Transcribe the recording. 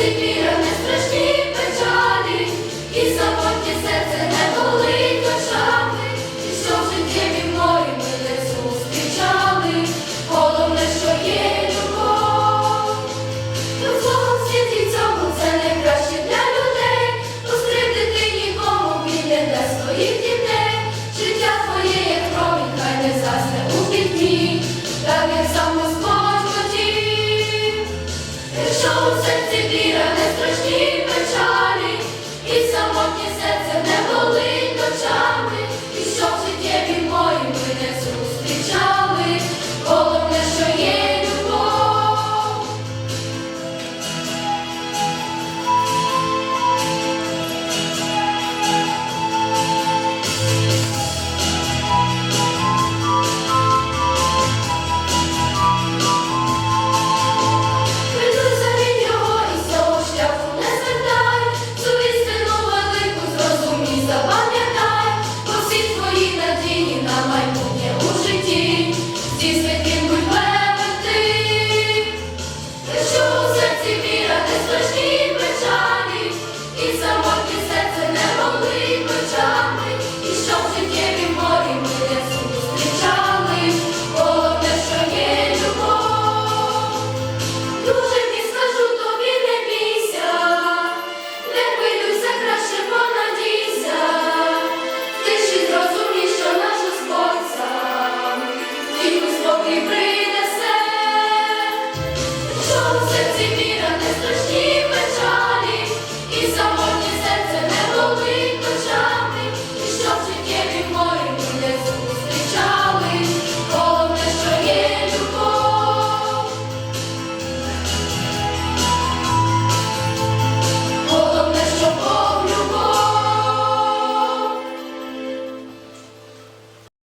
Осипіра серці віра, не страшні печалі, і самотні серці. високий при